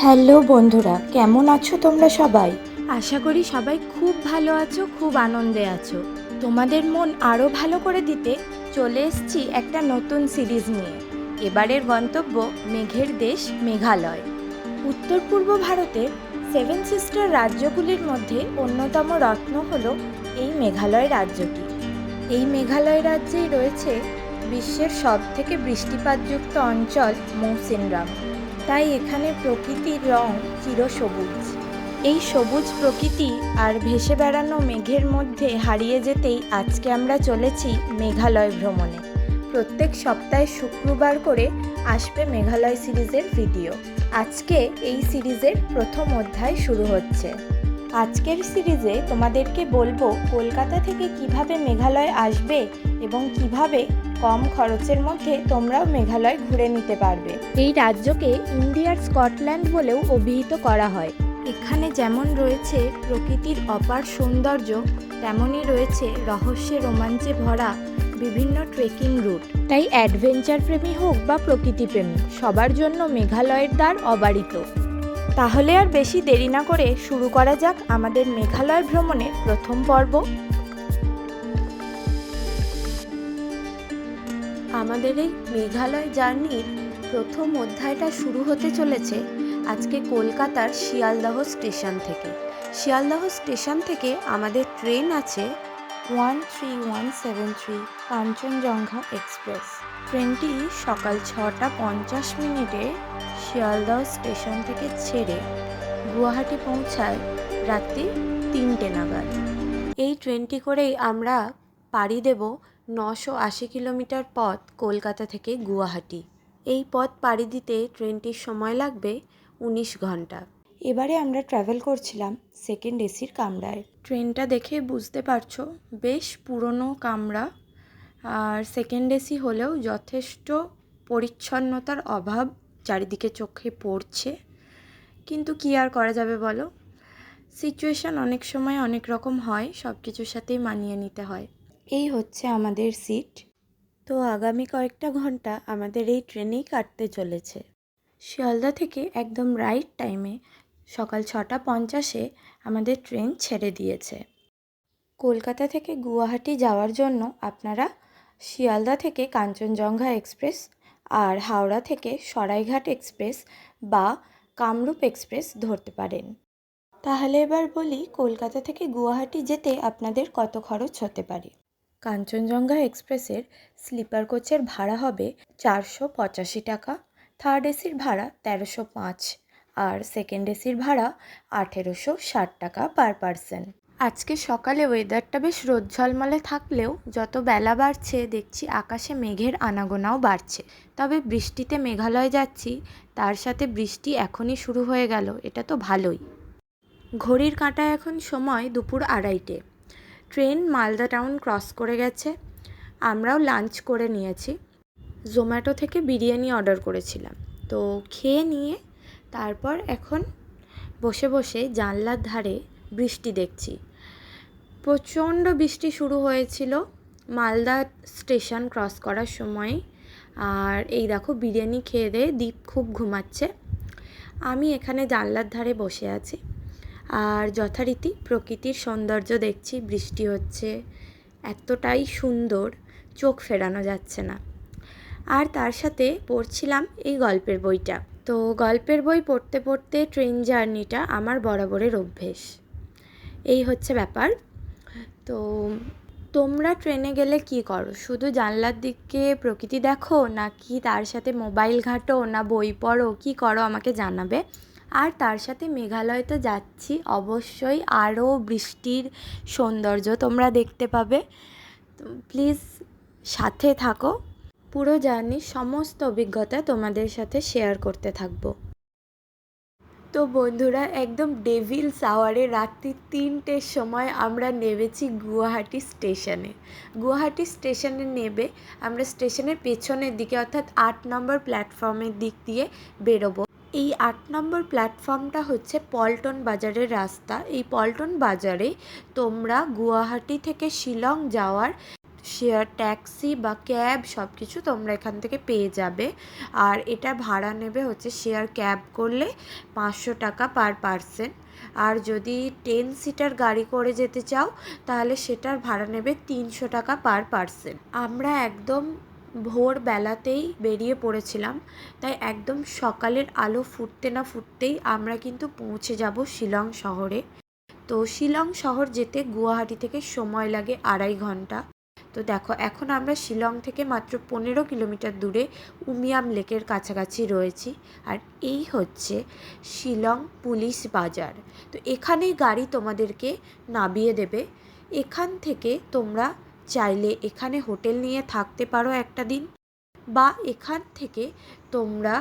Hello বন্ধুরা, কেমন আছো তোমরা সবাই? আশা করি সবাই খুব ভালো আছো, খুব আনন্দে আছো। তোমাদের মন আরও ভালো করে দিতে চলে এসেছি একটা নতুন সিরিজ নিয়ে। এবারের গন্তব্য মেঘের দেশ মেঘালয়। উত্তর পূর্ব ভারতের সেভেন সিস্টার রাজ্যগুলির মধ্যে অন্যতম রত্ন হল এই মেঘালয় রাজ্যটি। এই মেঘালয় রাজ্যেই রয়েছে বিশ্বের সবথেকে বৃষ্টিপাতযুক্ত অঞ্চল মৌসিনরাম। তাই এখানে প্রকৃতির রং চিরসবুজ। এই সবুজ প্রকৃতি আর ভেসে বেড়ানো মেঘের মধ্যে হারিয়ে যেতেই আজকে আমরা চলেছি মেঘালয় ভ্রমণে। প্রত্যেক সপ্তাহে শুক্রবার করে আসবে মেঘালয় সিরিজের ভিডিও। আজকে এই সিরিজের প্রথম অধ্যায় শুরু হচ্ছে। আজকের সিরিজে তোমাদেরকে বলব, কলকাতা থেকে কীভাবে মেঘালয় আসবে এবং কীভাবে কম খরচের মধ্যে তোমরাও মেঘালয় ঘুরে নিতে পারবে। এই রাজ্যকে ইন্ডিয়ার স্কটল্যান্ড বলেও অভিহিত করা হয়। এখানে যেমন রয়েছে প্রকৃতির অপার সৌন্দর্য তেমনই রয়েছে রহস্যে রোমাঞ্চে ভরা বিভিন্ন ট্রেকিং রুট তাই অ্যাডভেঞ্চার প্রেমী হোক বা প্রকৃতিপ্রেমী সবার জন্য মেঘালয়ের দ্বার অবারিত। তাহলে আর বেশি দেরি না করে শুরু করা যাক আমাদের মেঘালয় ভ্রমণের প্রথম পর্ব। আমাদের এই মেঘালয় জার্নির প্রথম অধ্যায়টা শুরু হতে চলেছে আজকে কলকাতার শিয়ালদহ স্টেশন থেকে। শিয়ালদহ স্টেশন থেকে আমাদের ট্রেন আছে one three one seven three Kanchenjunga express. ট্রেনটি সকাল ছটা পঞ্চাশ মিনিটে শিয়ালদহ স্টেশন থেকে ছেড়ে গুয়াহাটি পৌঁছায় রাত্রি তিনটে নাগাদ। এই ট্রেনটি করেই আমরা পাড়ি দেব নশো আশি কিলোমিটার পথ কলকাতা থেকে গুয়াহাটি। এই পথ পাড়ি দিতে ট্রেনটির সময় লাগবে উনিশ ঘণ্টা। এবারে আমরা ট্রাভেল করছিলাম সেকেন্ড এসির কামরায়। ট্রেনটা দেখে বুঝতে পারছ, বেশ পুরনো কামরা। আর সেকেন্ড এসি হলেও যথেষ্ট পরিচ্ছন্নতার অভাব চারিদিকে চোখে পড়ছে। কিন্তু কি আর করা যাবে বলো? সিচুয়েশান অনেক সময় অনেক রকম হয় সব কিছুর সাথেই মানিয়ে নিতে হয়। এই হচ্ছে আমাদের সিট তো আগামী কয়েকটা ঘণ্টা আমাদের এই ট্রেনেই কাটতে চলেছে। শিয়ালদা থেকে একদম রাইট টাইমে সকাল ছটা পঞ্চাশে আমাদের ট্রেন ছেড়ে দিয়েছে। কলকাতা থেকে গুয়াহাটি যাওয়ার জন্য আপনারা শিয়ালদা থেকে কাঞ্চনজঙ্ঘা এক্সপ্রেস আর হাওড়া থেকে সরাইঘাট এক্সপ্রেস বা কামরূপ এক্সপ্রেস ধরতে পারেন। তাহলে এবার বলি কলকাতা থেকে গুয়াহাটি যেতে আপনাদের কত খরচ হতে পারে? কাঞ্চনজঙ্ঘা এক্সপ্রেসের স্লিপার কোচের ভাড়া হবে চারশো পঁচাশি টাকা, থার্ড এসির ভাড়া তেরোশো পাঁচ, আর সেকেন্ড এসির ভাড়া আঠেরোশো ষাট টাকা পার পারসন। আজকে সকালে ওয়েদারটা বেশ রোদ ঝলমলে থাকলেও যত বেলা বাড়ছে, দেখছি আকাশে মেঘের আনাগোনাও বাড়ছে। তবে বৃষ্টিতে মেঘালয় যাচ্ছি, তার সাথে বৃষ্টি এখনই শুরু হয়ে গেল, এটা তো ভালোই। ঘড়ির কাঁটা এখন সময় দুপুর আড়াইটে। ট্রেন মালদা টাউন ক্রস করে গেছে। আমরাও লাঞ্চ করে নিয়েছি। জোম্যাটো থেকে বিরিয়ানি অর্ডার করেছিলাম। তো খেয়ে নিয়ে তারপর এখন বসে বসে জানলার ধারে বৃষ্টি দেখছি। প্রচণ্ড বৃষ্টি শুরু হয়েছিল মালদা স্টেশন ক্রস করার সময়। আর এই দেখো বিরিয়ানি খেয়ে দিয়ে দ্বীপ খুব ঘুমাচ্ছে। আমি এখানে জানলার ধারে বসে আছি। আর যথারীতি প্রকৃতির সৌন্দর্য দেখছি, বৃষ্টি হচ্ছে, এতটাই সুন্দর, চোখ ফেরানো যাচ্ছে না। আর তার সাথে পড়ছিলাম এই গল্পের বইটা। তো গল্পের বই পড়তে পড়তে ট্রেন জার্নিটা আমার বরাবরের অভ্যেস। এই হচ্ছে ব্যাপার। তো তোমরা ট্রেনে গেলে কি করো? শুধু জানলার দিকে প্রকৃতি দেখো, নাকি তার সাথে মোবাইল ঘাঁটো, না বই পড়ো? কি করো আমাকে জানাবে? আর তার সাথে মেঘালয় তো যাচ্ছি। অবশ্যই আরও বৃষ্টির সৌন্দর্য তোমরা দেখতে পাবে। প্লিজ সাথে থাকো। পুরো জার্নির সমস্ত অভিজ্ঞতা তোমাদের সাথে শেয়ার করতে থাকব। তো বন্ধুরা, একদম ডেভিল সাওয়ারে রাত্রি তিনটের সময় আমরা নেমেছি গুয়াহাটি স্টেশনে। গুয়াহাটি স্টেশনে নেবে আমরা স্টেশনের পেছনের দিকে অর্থাৎ আট নম্বর প্ল্যাটফর্মের দিক দিয়ে বেরোবো। এই আট নম্বর প্ল্যাটফর্মটা হচ্ছে পল্টন বাজারের রাস্তা। এই পল্টন বাজারে তোমরা গুয়াহাটি থেকে শিলং যাওয়ার শেয়ার, ট্যাক্সি বা ক্যাব সব কিছু তোমরা এখান থেকে পেয়ে যাবে। আর এটা ভাড়া নেবে হচ্ছে শেয়ার ক্যাব করলে পাঁচশো টাকা পার পারসন। আর যদি টেন সিটার গাড়ি করে যেতে চাও, তাহলে সেটার ভাড়া নেবে তিনশো টাকা পার পারসন। আমরা একদম ভোর বেলাতেই বেরিয়ে পড়েছিলাম। তাই একদম সকালের আলো ফুটতে না ফুটতেই আমরা কিন্তু পৌঁছে যাব শিলং শহরে। তো শিলং শহর যেতে গুয়াহাটি থেকে সময় লাগে আড়াই ঘণ্টা। তো দেখো, এখন আমরা শিলং থেকে মাত্র পনেরো কিলোমিটার দূরে উমিয়াম লেকের কাছাকাছি রয়েছি। আর এই হচ্ছে শিলং পুলিশ বাজার। তো এখানেই গাড়ি তোমাদেরকে নামিয়ে দেবে। এখান থেকে তোমরা চাইলে এখানে হোটেল নিয়ে থাকতে পারো একটা দিন। বা এখান থেকে তোমরা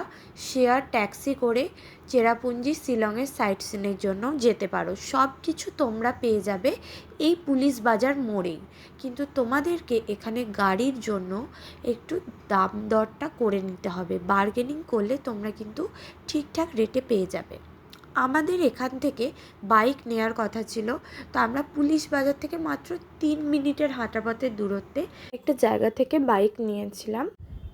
শেয়ার ট্যাক্সি করে চেরাপুঞ্জি শিলংয়ের সাইট সিনের জন্য যেতে পারো। সব কিছু তোমরা পেয়ে যাবে এই পুলিশ বাজার মোড়েই কিন্তু তোমাদেরকে এখানে গাড়ির জন্য একটু দাম দরটা করে নিতে হবে। বার্গেনিং করলে তোমরা কিন্তু ঠিকঠাক রেটে পেয়ে যাবে। আমাদের এখান থেকে বাইক নেওয়ার কথা ছিল। তো আমরা পুলিশ বাজার থেকে মাত্র তিন মিনিটের হাঁটা পথের দূরত্বে একটা জায়গা থেকে বাইক নিয়েছিলাম।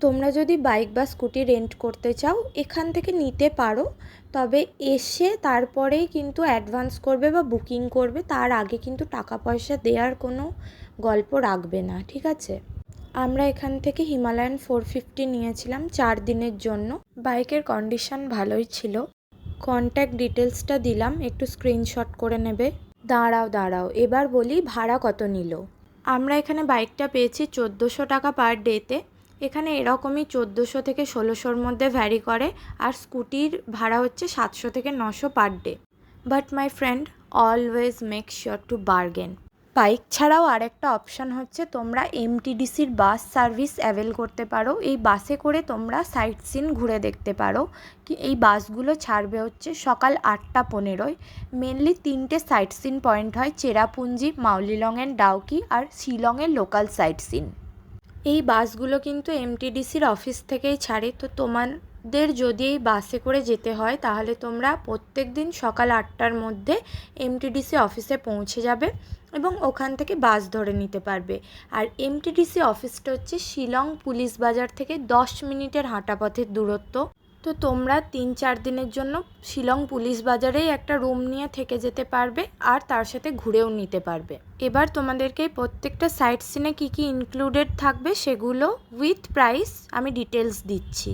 তোমরা যদি বাইক বা স্কুটি রেন্ট করতে চাও, এখান থেকে নিতে পারো। তবে এসে তারপরেই কিন্তু অ্যাডভান্স করবে বা বুকিং করবে, তার আগে কিন্তু টাকা পয়সা দেওয়ার কোনো গল্প রাখবে না, ঠিক আছে? আমরা এখান থেকে হিমালয়ান ফোর ফিফটি নিয়েছিলাম চার দিনের জন্য। বাইকের কন্ডিশন ভালোই ছিল। কন্ট্যাক্ট ডিটেলসটা দিলাম, একটু স্ক্রিনশট করে নেবে। দাঁড়াও দাঁড়াও, এবার বলি ভাড়া কত নিল? আমরা এখানে বাইকটা পেয়েছি চোদ্দোশো টাকা পার ডেতে এখানে এরকমই চোদ্দোশো থেকে ষোলোশোর মধ্যে ভ্যারি করে, আর স্কুটির ভাড়া হচ্ছে সাতশো থেকে নশো per day but my friend always make sure to bargain bike ছাড়াও আরেকটা অপশান হচ্ছে তোমরা এমটিডিসির বাস সার্ভিস অ্যাভেল করতে পারো। এই বাসে করে তোমরা সাইট সিন ঘুরে দেখতে পারো। কি, এই বাসগুলো ছাড়বে হচ্ছে সকাল আটটা পনেরোয়। মেনলি তিনটে সাইট সিন পয়েন্ট হয়, চেরাপুঞ্জি মাউলিলংয়ের ডাউকি আর শিলংয়ের লোকাল সাইট সিন। এই বাসগুলো কিন্তু এমটিডিসির অফিস থেকেই ছাড়ে। তো তোমাদের যদি এই বাসে করে যেতে হয়, তাহলে তোমরা প্রত্যেক দিন সকাল আটটার মধ্যে এমটিডিসি অফিসে পৌঁছে যাবে এবং ওখান থেকে বাস ধরে নিতে পারবে। আর এমটিডিসি অফিসটা হচ্ছে শিলং পুলিশ বাজার থেকে দশ মিনিটের হাঁটাপথের দূরত্ব। তো তোমরা তিন চার দিনের জন্য শিলং পুলিশ বাজারেই একটা রুম নিয়ে থেকে যেতে পারবে আর তার সাথে ঘুরেও নিতে পারবে। এবার তোমাদেরকে প্রত্যেকটা সাইট সিনে কী কী ইনক্লুডেড থাকবে সেগুলো উইথ প্রাইস আমি ডিটেলস দিচ্ছি।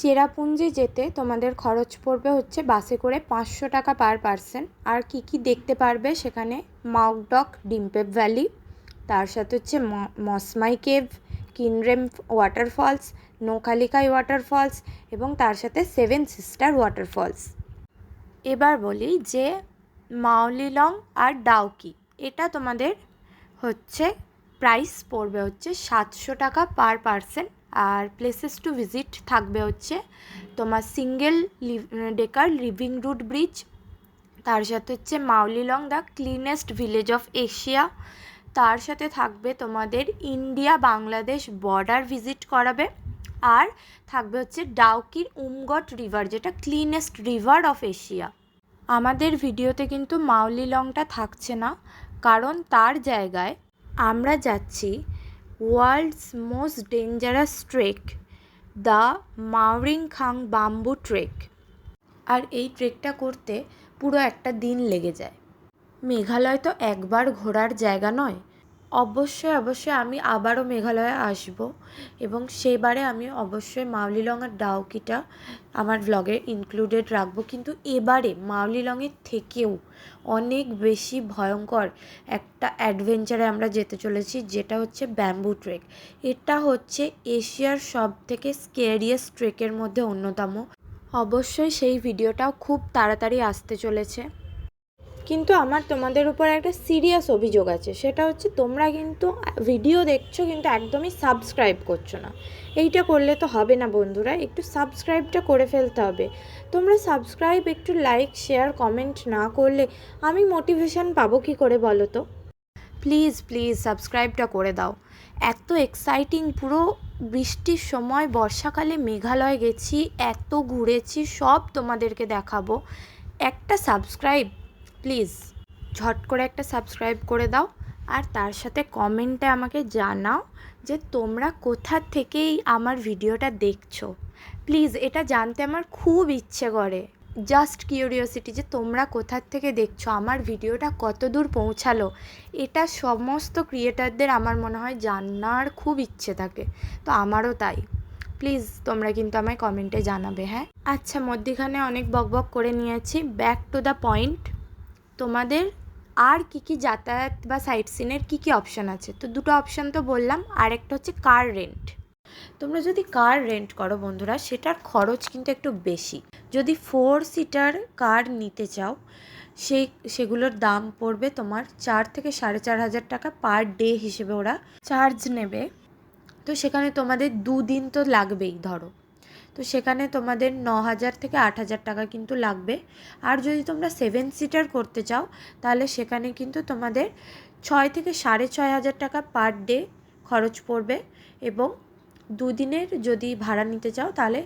চেরাপুঞ্জি যেতে তোমাদের খরচ পড়বে হচ্ছে বাসে করে পাঁচশো টাকা পার পারসন। আর কি কি দেখতে পারবে সেখানে? মাউকডক ডিম্পেপ ভ্যালি, তার সাথে হচ্ছে Mawsmai cave, Kynrem waterfalls Nohkalikai waterfalls এবং তার সাথে সেভেন সিস্টার ওয়াটারফলস। এবার বলি যে মাওলিলং আর ডাউকি এটা তোমাদের হচ্ছে প্রাইস পড়বে হচ্ছে সাতশো টাকা পার পারসন। আর প্লেসেস টু ভিজিট থাকবে হচ্ছে তোমার single decker living root bridge তার সাথে হচ্ছে Mawlynnong the cleanest village of Asia তার সাথে থাকবে তোমাদের ইন্ডিয়া বাংলাদেশ বর্ডার ভিজিট করাবে, আর থাকবে হচ্ছে ডাউকির উমগট রিভার যেটা ক্লিনেস্ট রিভার অফ এশিয়া আমাদের ভিডিওতে কিন্তু মাউলি লংটা থাকছে না, কারণ তার জায়গায় আমরা যাচ্ছি world's most dangerous trek, the Mawryngkhang bamboo trek. আর এই ট্রেকটা করতে পুরো একটা দিন লেগে যায়। মেঘালয় তো একবার ঘোরার জায়গা নয় অবশ্যই অবশ্যই আমি আবারও মেঘালয়ে আসব এবং সেবারে আমি অবশ্যই মাউলিলং আর ডাউকিটা আমার ব্লগে ইনক্লুডেড রাখব। কিন্তু এবারে মাউলিলংয়ের থেকেও অনেক বেশি ভয়ঙ্কর একটা অ্যাডভেঞ্চারে আমরা যেতে চলেছি, যেটা হচ্ছে ব্যাম্বু ট্রেক এটা হচ্ছে এশিয়ার সব থেকে স্কেরিয়েস্ট ট্রেকের মধ্যে অন্যতম। অবশ্যই সেই ভিডিওটাও খুব তাড়াতাড়ি আসতে চলেছে। কিন্তু আমার তোমাদের উপর একটা সিরিয়াস অভিযোগ আছে। সেটা হচ্ছে তোমরা কিন্তু ভিডিও দেখছ কিন্তু একদমই সাবস্ক্রাইব করছ না। এইটা করলে তো হবে না বন্ধুরা, একটু সাবস্ক্রাইবটা করে ফেলতে হবে। তোমরা সাবস্ক্রাইব একটু লাইক শেয়ার কমেন্ট না করলে আমি মোটিভেশান পাবো কি করে বলো তো? প্লিজ প্লিজ সাবস্ক্রাইবটা করে দাও। এত এক্সাইটিং পুরো বৃষ্টির সময়, বর্ষাকালে মেঘালয় গেছি, এত ঘুরেছি, সব তোমাদেরকে দেখাবো। একটা সাবস্ক্রাইব প্লিজ ঝট করে একটা সাবস্ক্রাইব করে দাও আর তার সাথে কমেন্টে আমাকে জানাও যে তোমরা কোথা থেকেই আমার ভিডিওটা দেখছ। প্লিজ এটা জানতে আমার খুব ইচ্ছে করে। জাস্ট কিউরিওসিটি যে তোমরা কোথার থেকে দেখছ, আমার ভিডিওটা কত দূর পৌঁছালো, এটা সমস্ত ক্রিয়েটারদের আমার মনে হয় জানার খুব ইচ্ছে থাকে। তো আমারও তাই। প্লিজ তোমরা কিন্তু আমায় কমেন্টে জানাবে হ্যাঁ? আচ্ছা মধ্যিখানে অনেক বকবক করে নিয়েছি। Back to the point. তোমাদের আর কি কি যাতায়াত বা সাইট সিনের কী কী অপশান আছে? তো দুটো অপশান তো বললাম, আর একটা হচ্ছে কার রেন্ট তোমরা যদি কার রেন্ট করো বন্ধুরা, সেটার খরচ কিন্তু একটু বেশি। যদি ফোর সিটার কার নিতে চাও, সেই, সেগুলোর দাম পড়বে তোমার চার থেকে সাড়ে চার হাজার টাকা পার ডে হিসেবে ওরা চার্জ নেবে। তো সেখানে তোমাদের দুদিন তো লাগবেই ধরো। তো সেখানে তোমাদের ন হাজার থেকে আট হাজার টাকা কিন্তু লাগবে। আর যদি তোমরা সেভেন সিটার করতে চাও, তাহলে সেখানে কিন্তু তোমাদের ছয় থেকে সাড়ে ছয় হাজার টাকা পার ডে খরচ পড়বে এবং দুদিনের যদি ভাড়া নিতে চাও, তাহলে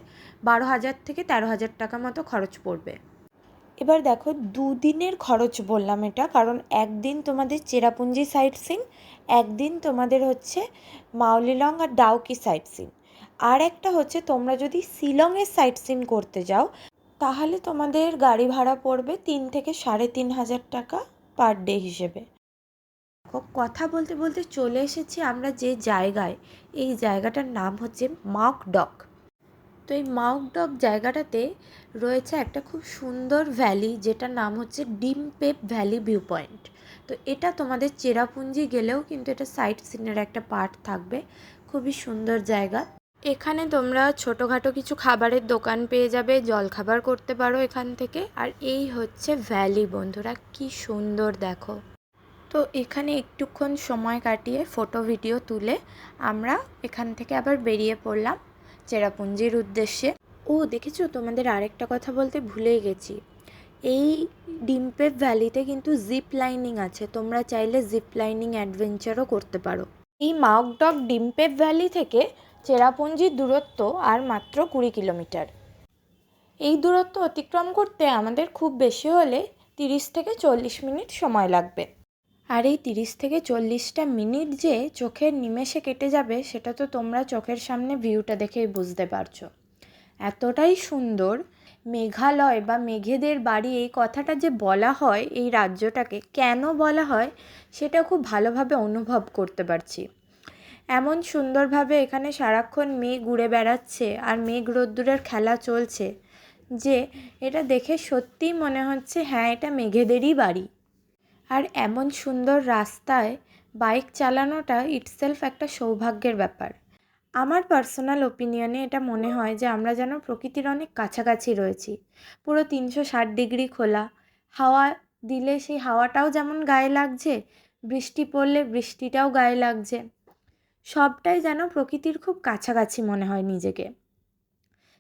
বারো হাজার থেকে তেরো হাজার টাকা মতো খরচ পড়বে। এবার দেখো, দুদিনের খরচ বললাম এটা, কারণ একদিন তোমাদের চেরাপুঞ্জি সাইট সিন, একদিন তোমাদের হচ্ছে মাউলিলং আর ডাউকি সাইট সিন। আর একটা হচ্ছে তোমরা যদি শিলংয়ের সাইট সিন করতে যাও, তাহলে তোমাদের গাড়ি ভাড়া পড়বে তিন থেকে সাড়ে তিন হাজার টাকা পার ডে হিসেবে। কথা বলতে বলতে চলে এসেছি আমরা যে জায়গায়। এই জায়গাটার নাম হচ্ছে মাউক ডক। তো এই মাউক ডক জায়গাটাতে রয়েছে একটা খুব সুন্দর ভ্যালি, যেটার নাম হচ্ছে ডিম পেপ ভ্যালি ভিউ পয়েন্ট তো এটা তোমাদের চেরাপুঞ্জি গেলেও কিন্তু এটা সাইট সিনের একটা পার্ট থাকবে। খুবই সুন্দর জায়গা। এখানে তোমরা ছোটোখাটো কিছু খাবারের দোকান পেয়ে যাবে, জলখাবার করতে পারো এখান থেকে। আর এই হচ্ছে ভ্যালি, বন্ধুরা, কি সুন্দর দেখো। তো এখানে একটুক্ষণ সময় কাটিয়ে ফটো, ভিডিও তুলে আমরা এখান থেকে আবার বেরিয়ে পড়লাম চেরাপুঞ্জির উদ্দেশ্যে। ও, দেখেছ? তোমাদের আরেকটা কথা বলতে ভুলেই গেছি। এই ডিম্পেপ ভ্যালিতে কিন্তু জিপ লাইনিং আছে। তোমরা চাইলে জিপ লাইনিং অ্যাডভেঞ্চারও করতে পারো। এই মাউকডক ডিম্পেপ ভ্যালি থেকে চেরাপুঞ্জির দূরত্ব আর মাত্র কুড়ি কিলোমিটার। এই দূরত্ব অতিক্রম করতে আমাদের খুব বেশি হলে তিরিশ থেকে চল্লিশ মিনিট সময় লাগবে। আর এই তিরিশ থেকে চল্লিশটা মিনিট যে চোখের নিমেষে কেটে যাবে, সেটা তো তোমরা চোখের সামনে ভিউটা দেখেই বুঝতে পারছ। এতটাই সুন্দর, মেঘালয় বা মেঘেদের বাড়ি এই কথাটা যে বলা হয় এই রাজ্যটাকে কেন বলা হয়, সেটা খুব ভালোভাবে অনুভব করতে পারছি। এমন সুন্দরভাবে এখানে সারাক্ষণ মেঘ উড়ে বেড়াচ্ছে আর মেঘ রোদ্দুরের খেলা চলছে যে এটা দেখে সত্যিই মনে হচ্ছে হ্যাঁ এটা মেঘেদেরই বাড়ি। আর এমন সুন্দর রাস্তায় বাইক চালানোটা ইটসেলফ একটা সৌভাগ্যের ব্যাপার। আমার পার্সোনাল ওপিনিয়নে এটা মনে হয় যে আমরা যেন প্রকৃতির অনেক কাছাকাছি রয়েছি। পুরো তিনশো ষাট ডিগ্রি খোলা। হাওয়া দিলে সেই হাওয়াটাও যেমন গায়ে লাগছে, বৃষ্টি পড়লে বৃষ্টিটাও গায়ে লাগছে। সবটাই যেন প্রকৃতির খুব কাছাকাছি মনে হয় নিজেকে।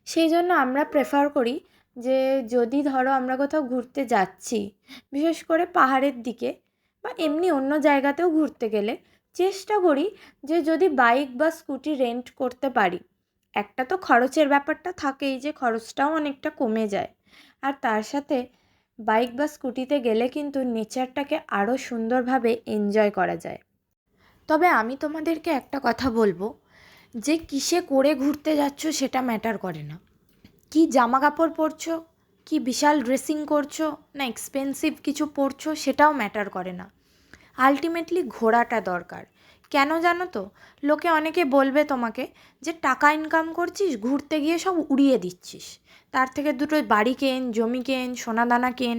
সেই জন্য আমরা প্রেফার করি যে যদি ধরো আমরা কোথাও ঘুরতে যাচ্ছি, বিশেষ করে পাহাড়ের দিকে বা এমনি অন্য জায়গাতেও ঘুরতে গেলে চেষ্টা করি যে যদি বাইক বা স্কুটি রেন্ট করতে পারি। একটা তো খরচের ব্যাপারটা থাকেই যে খরচটাও অনেকটা কমে যায়। আর তার সাথে বাইক বা স্কুটিতে গেলে কিন্তু নেচারটাকে আরও সুন্দরভাবে এনজয় করা যায়। তবে আমি তোমাদেরকে একটা কথা বলব, যে কিসে করে ঘুরতে যাচ্ছ সেটা ম্যাটার করে না। কি জামা কাপড় পরছো, কি বিশাল ড্রেসিং করছ, না এক্সপেন্সিভ কিছু পরছো সেটাও ম্যাটার করে না। আলটিমেটলি ঘোরাটা দরকার। কেন জানো তো? লোকে অনেকে বলবে তোমাকে যে টাকা ইনকাম করছিস, ঘুরতে গিয়ে সব উড়িয়ে দিচ্ছিস। তার থেকে দুটো বাড়ি কেন, জমি কেন, সোনাদানা কেন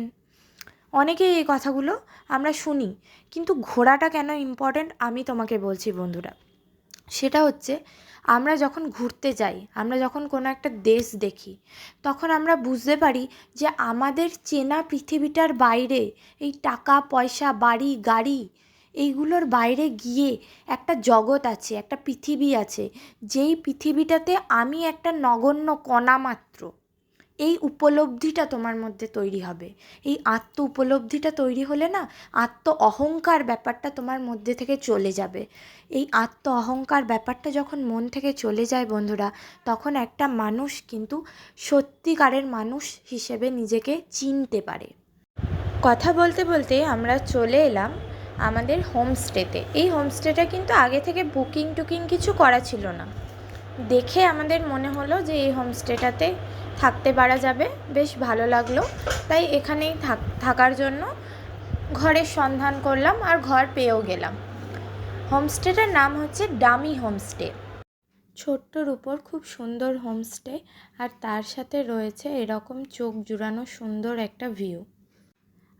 অনেকেই এই কথাগুলো আমরা শুনি, কিন্তু ঘোরাটা কেন ইম্পর্ট্যান্ট আমি তোমাকে বলছি বন্ধুরা। সেটা হচ্ছে, আমরা যখন ঘুরতে যাই, আমরা যখন কোনো একটা দেশ দেখি, তখন আমরা বুঝতে পারি যে আমাদের চেনা পৃথিবীটার বাইরে এই টাকা, পয়সা, বাড়ি, গাড়ি, এইগুলোর বাইরে গিয়ে একটা জগৎ আছে, একটা পৃথিবী আছে, যেই পৃথিবীটাতে আমি একটা নগণ্য কণা মাত্র। এই উপলব্ধিটা তোমার মধ্যে তৈরি হবে। এই আত্ম উপলব্ধিটা তৈরি হলে না, আত্ম অহংকার ব্যাপারটা তোমার মধ্যে থেকে চলে যাবে। এই আত্ম অহংকার ব্যাপারটা যখন মন থেকে চলে যায় বন্ধুরা, তখন একটা মানুষ কিন্তু সত্যিকারের মানুষ হিসেবে নিজেকে চিনতে পারে। কথা বলতে বলতে আমরা চলে এলাম আমাদের হোমস্টেতে এই হোমস্টেটা কিন্তু আগে থেকে বুকিং টুকিং কিছু করা ছিল না। দেখে আমাদের মনে হলো যে এই হোমস্টেটাতে থাকতে পারা যাবে। বেশ ভালো লাগল। তাই এখানেই থাক, থাকার জন্য ঘরের সন্ধান করলাম আর ঘর পেয়েও গেলাম। হোমস্টেটার নাম হচ্ছে ডামি হোমস্টে। ছোট্টর উপর খুব সুন্দর হোমস্টে আর তার সাথে রয়েছে এরকম চোখ জুড়ানো সুন্দর একটা ভিউ।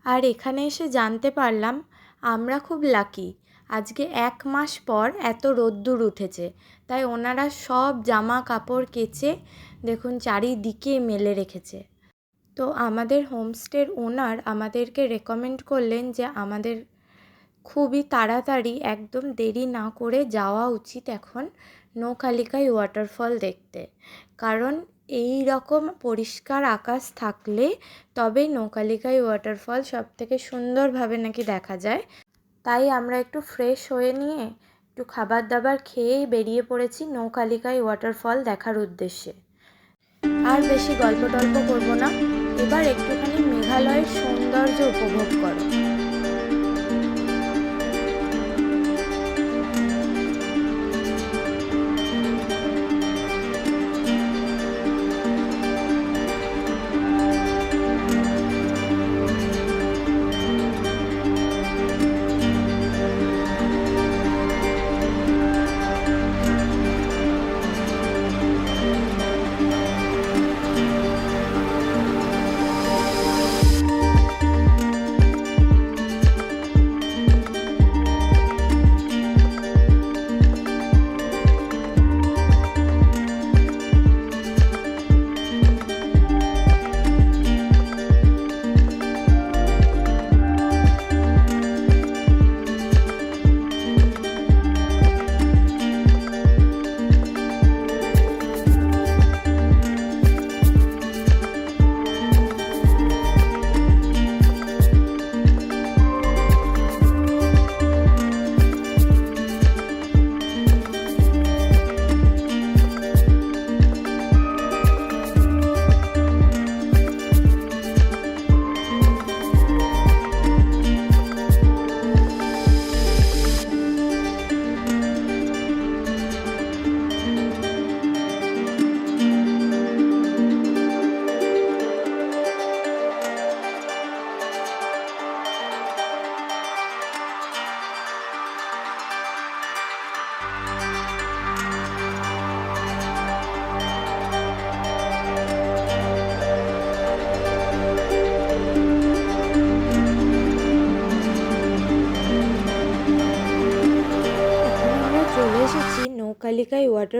আর এখানে এসে জানতে পারলাম, আমরা খুব লাকি। আজকে এক মাস পর এত রোদ্দুর উঠেছে। তাই ওনারা সব জামা কাপড় কেচে, দেখুন, চারিদিকে মেলে রেখেছে। তো আমাদের হোমস্টের ওনার আমাদেরকে রেকমেন্ড করলেন যে আমাদের খুবই তাড়াতাড়ি একদম দেরি না করে যাওয়া উচিত এখন নৌকালিকায় ওয়াটারফল দেখতে। কারণ এই রকম পরিষ্কার আকাশ থাকলে তবেই নৌকালিকায় ওয়াটারফল সব থেকে সুন্দরভাবে নাকি দেখা যায়। তাই আমরা একটু ফ্রেশ হয়ে নিয়ে একটু খাবার দাবার খেয়েই বেরিয়ে পড়েছি নৌকালিকায় ওয়াটারফল দেখার উদ্দেশ্যে। আর বেশি গল্প টল্প করব না। এবার একটুখানি মেঘালয়ের সৌন্দর্য উপভোগ করো।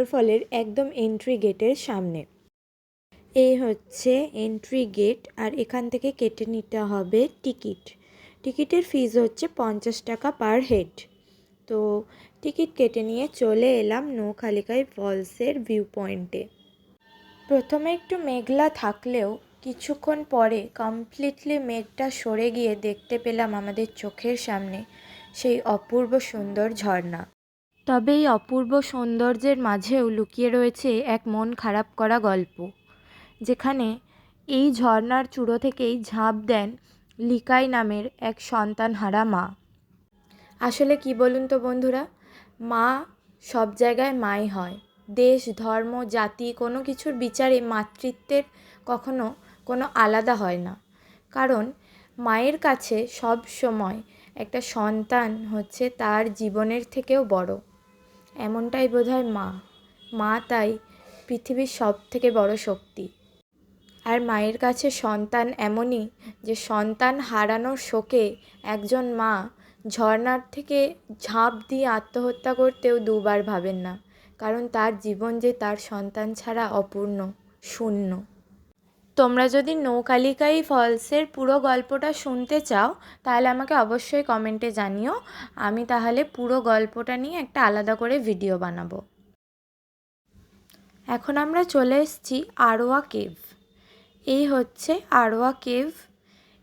ওয়াটারফলের একদম এন্ট্রি গেটের সামনে। এই হচ্ছে এন্ট্রি গেট আর এখান থেকে কেটে নিতে হবে টিকিট টিকিটের ফিজ হচ্ছে পঞ্চাশ টাকা পার হেড তো টিকিট কেটে নিয়ে চলে এলাম নৌখালিকায় ফলসের ভিউ পয়েন্টে প্রথমে একটু মেঘলা থাকলেও কিছুক্ষণ পরে কমপ্লিটলি মেঘটা সরে গিয়ে দেখতে পেলাম আমাদের চোখের সামনে সেই অপূর্ব সুন্দর ঝর্ণা। তবে এই অপূর্ব সৌন্দর্যের মাঝেও লুকিয়ে রয়েছে এক মন খারাপ করা গল্প, যেখানে এই ঝর্ণার চূড়ো থেকেই ঝাঁপ দেন লিকাই নামের এক সন্তানহারা মা। আসলে কি বলুন তো বন্ধুরা? মা সব জায়গায় মাই হয়। দেশ, ধর্ম, জাতি কোনো কিছুর বিচারে মাতৃত্বের কখনো কোনো আলাদা হয় না। কারণ মায়ের কাছে সব সময় একটা সন্তান হচ্ছে তার জীবনের থেকেও বড়। এমনটাই বোধহয় মা। মা তাই পৃথিবীর সব থেকে বড় শক্তি। আর মায়ের কাছে সন্তান এমনই যে সন্তান হারানোর শোকে একজন মা ঝর্নার থেকে ঝাঁপ দিয়ে আত্মহত্যা করতেও দুবার ভাবেন না, কারণ তার জীবন যে তার সন্তান ছাড়া অপূর্ণ, শূন্য। তোমরা যদি নৌকালিকাই ফলসের পুরো গল্পটা শুনতে চাও, তাহলে আমাকে অবশ্যই কমেন্টে জানিও। আমি তাহলে পুরো গল্পটা নিয়ে একটা আলাদা করে ভিডিও বানাবো। এখন আমরা চলে এসেছি আরোয়া কেভ। এই হচ্ছে আরোয়া কেভ।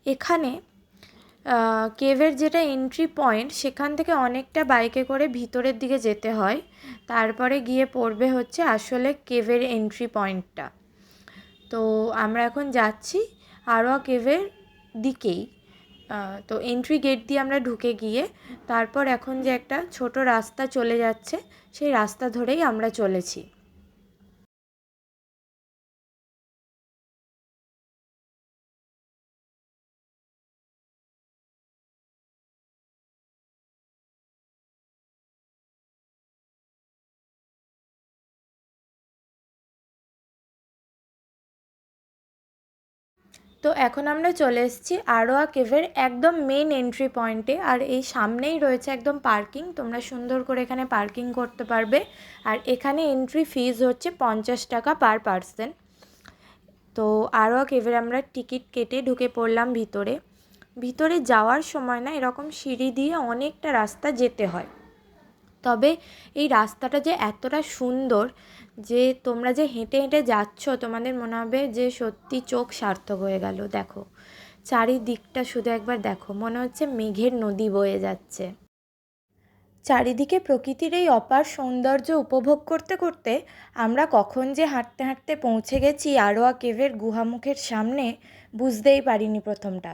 এখানে কেভের যেটা এন্ট্রি পয়েন্ট সেখান থেকে অনেকটা বাইকে করে ভিতরের দিকে যেতে হয়। তারপরে গিয়ে পড়বে হচ্ছে আসলে কেভের এন্ট্রি পয়েন্টটা তো আমরা এখন যাচ্ছি আরোয়া কেভের দিকেই। তো এন্ট্রি গেট দিয়ে আমরা ঢুকে গিয়ে তারপর এখন যে একটা ছোট রাস্তা চলে যাচ্ছে, সেই রাস্তা ধরেই আমরা চলেছি। তো এখন আমরা চলে এসেছি আরোয়া কেভের একদম মেন এন্ট্রি পয়েন্টে আর এই সামনেই রয়েছে একদম পার্কিং তোমরা সুন্দর করে এখানে পার্কিং করতে পারবে। আর এখানে এন্ট্রি ফিজ হচ্ছে পঞ্চাশ টাকা পার পার্সন তো আরোয়া কেভের আমরা টিকিট কেটে ঢুকে পড়লাম ভিতরে। ভিতরে যাওয়ার সময় না এরকম সিঁড়ি দিয়ে অনেকটা রাস্তা যেতে হয়। তবে এই রাস্তাটা যে এতটা সুন্দর যে তোমরা যে হেঁটে হেঁটে যাচ্ছ, তোমাদের মনে হবে যে সত্যি চোখ সার্থক হয়ে গেল। দেখো, চারিদিকটা শুধু একবার দেখো, মনে হচ্ছে মেঘের নদী বয়ে যাচ্ছে। চারিদিকে প্রকৃতির এই অপার সৌন্দর্য উপভোগ করতে করতে আমরা কখন যে হাঁটতে হাঁটতে পৌঁছে গেছি আরোয়া কেভের গুহামুখের সামনে, বুঝতেই পারিনি প্রথমটা।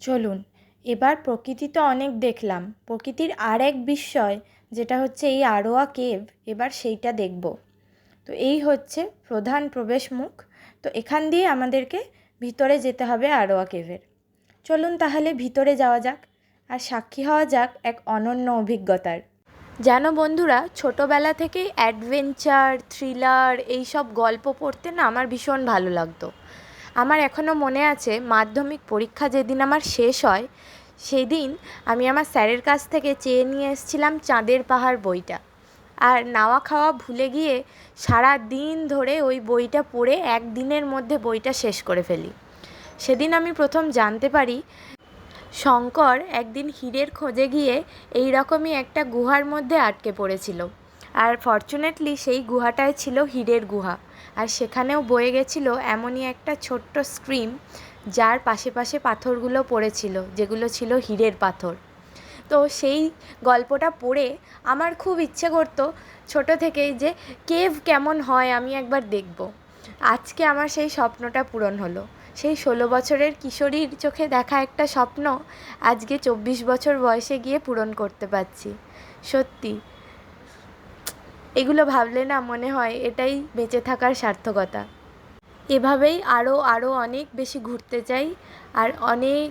চলুন, এবার প্রকৃতি তো অনেক দেখলাম। প্রকৃতির আর এক বিস্ময় যেটা হচ্ছে এই আরোয়া কেভ, এবার সেইটা দেখব। তো এই হচ্ছে প্রধান প্রবেশ মুখ। তো এখান দিয়ে আমাদেরকে ভিতরে যেতে হবে আরোয়া কেভের। চলুন তাহলে ভিতরে যাওয়া যাক আর সাক্ষী হওয়া যাক এক অনন্য অভিজ্ঞতার। যেন বন্ধুরা, ছোটোবেলা থেকেই অ্যাডভেঞ্চার, থ্রিলার এইসব গল্প পড়তে না আমার ভীষণ ভালো লাগতো। আমার এখনও মনে আছে, মাধ্যমিক পরীক্ষা যেদিন আমার শেষ হয় সেদিন আমি আমার স্যারের কাছ থেকে চেয়ে নিয়ে এসেছিলাম চাঁদের পাহাড় বইটা। আর নাওয়া খাওয়া ভুলে গিয়ে সারা দিন ধরে ওই বইটা পড়ে একদিনের মধ্যে বইটা শেষ করে ফেলি। সেদিন আমি প্রথম জানতে পারি, শঙ্কর একদিন হীরের খোঁজে গিয়ে এই রকমই একটা গুহার মধ্যে আটকে পড়েছিল। আর ফর্চুনেটলি সেই গুহাটায় ছিল হীরের গুহা। আর সেখানেও বয়ে গেছিল এমনই একটা ছোট্ট স্ট্রিম যার পাশে পাশে পাথরগুলো পড়েছিল, যেগুলো ছিল হীরের পাথর। তো সেই গল্পটা পড়ে আমার খুব ইচ্ছে করতো ছোটো থেকেই যে কেভ কেমন হয় আমি একবার দেখব। আজকে আমার সেই স্বপ্নটা পূরণ হলো। সেই ষোলো বছরের কিশোরীর চোখে দেখা একটা স্বপ্ন আজকে চব্বিশ বছর বয়সে গিয়ে পূরণ করতে পারছি। সত্যি। এগুলো ভাবলে না মনে হয় এটাই বেঁচে থাকার সার্থকতা। এভাবেই আরও আরও অনেক বেশি ঘুরতে চাই আর অনেক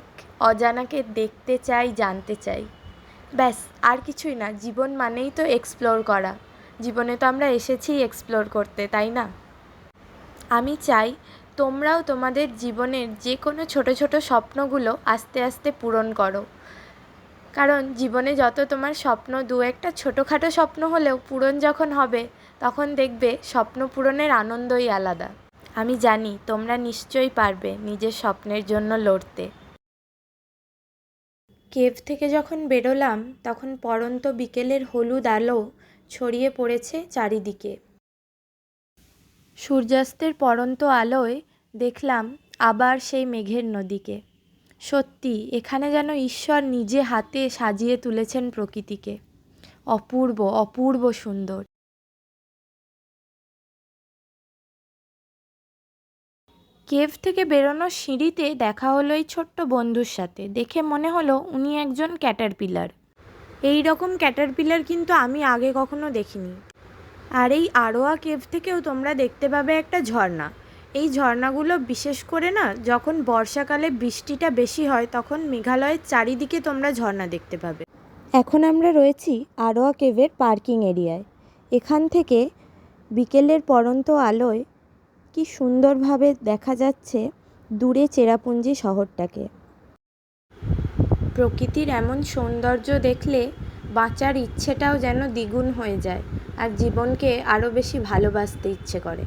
অজানাকে দেখতে চাই, জানতে চাই। ব্যাস, আর কিছুই না, জীবন মানেই তো এক্সপ্লোর করা। জীবনে তো আমরা এসেছি এক্সপ্লোর করতে, তাই না? আমি চাই তোমরাও তোমাদের জীবনের যে কোনো ছোটো ছোটো স্বপ্নগুলো আস্তে আস্তে পূরণ করো। কারণ জীবনে যত তোমার স্বপ্ন, দু একটা ছোটোখাটো স্বপ্ন হলেও পূরণ যখন হবে, তখন দেখবে স্বপ্ন পূরণের আনন্দই আলাদা। আমি জানি তোমরা নিশ্চয়ই পারবে নিজের স্বপ্নের জন্য লড়তে। কেভ থেকে যখন বেরোলাম, তখন পরন্ত বিকেলের হলুদ আলো ছড়িয়ে পড়েছে চারিদিকে। সূর্যাস্তের পরন্ত আলোয় দেখলাম আবার সেই মেঘের নদীকে। সত্যি, এখানে যেন ঈশ্বর নিজে হাতে সাজিয়ে তুলেছেন প্রকৃতিকে। অপূর্ব অপূর্ব সুন্দর। কেভ থেকে বেরোনোর সিঁড়িতে দেখা হলো এই ছোট্ট বন্ধুর সাথে। দেখে মনে হলো উনি একজন ক্যাটারপিলার। এই রকম ক্যাটারপিলার কিন্তু আমি আগে কখনো দেখিনি। আর এই আরোয়া কেভ থেকেও তোমরা দেখতে পাবে একটা ঝর্ণা। এই ঝর্ণাগুলো বিশেষ করে না, যখন বর্ষাকালে বৃষ্টিটা বেশি হয়, তখন মেঘালয়ের চারিদিকে তোমরা ঝর্ণা দেখতে পাবে। এখন আমরা রয়েছি আরোয়া কেভের পার্কিং এরিয়ায়। এখান থেকে বিকেলের পরন্ত আলোয় কি সুন্দরভাবে দেখা যাচ্ছে দূরে চেরাপুঞ্জি শহরটাকে। প্রকৃতির এমন সৌন্দর্য দেখলে বাঁচার ইচ্ছেটাও যেন দ্বিগুণ হয়ে যায় আর জীবনকে আরও বেশি ভালোবাসতে ইচ্ছে করে।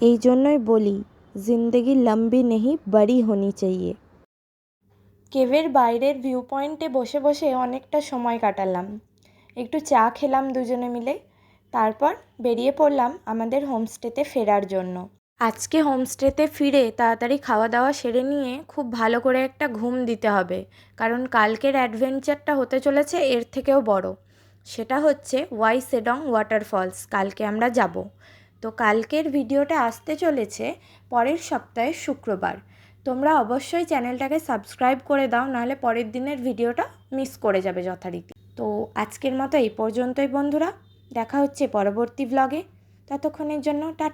এই জন্যই বলি, জিন্দেগি লম্বি নেহি, বড়ি হনি চাইয়ে। কেভের বাইরের ভিউ পয়েন্টে বসে বসে অনেকটা সময় কাটালাম। একটু চা খেলাম দুজনে মিলে, তারপর বেরিয়ে পড়লাম আমাদের হোমস্টেতে ফেরার জন্য। আজকে হোমস্টেতে ফিরে তাড়াতাড়ি খাওয়া দাওয়া সেরে নিয়ে খুব ভালো করে একটা ঘুম দিতে হবে। কারণ কালকের অ্যাডভেঞ্চারটা হতে চলেছে, এর থেকেও বড়। সেটা হচ্ছে ওয়াই সেডং ওয়াটারফলস, কালকে আমরা যাব। তো কালকের ভিডিওটা আসতে চলেছে পরের সপ্তাহে শুক্রবার। তোমরা অবশ্যই চ্যানেলটাকে সাবস্ক্রাইব করে দাও, নাহলে পরের দিনের ভিডিওটা মিস করে যাবে যথারীতি। তো আজকের মতো এই পর্যন্তই বন্ধুরা। দেখা হচ্ছে পরবর্তী ব্লগে ততক্ষণের জন্য টাটা।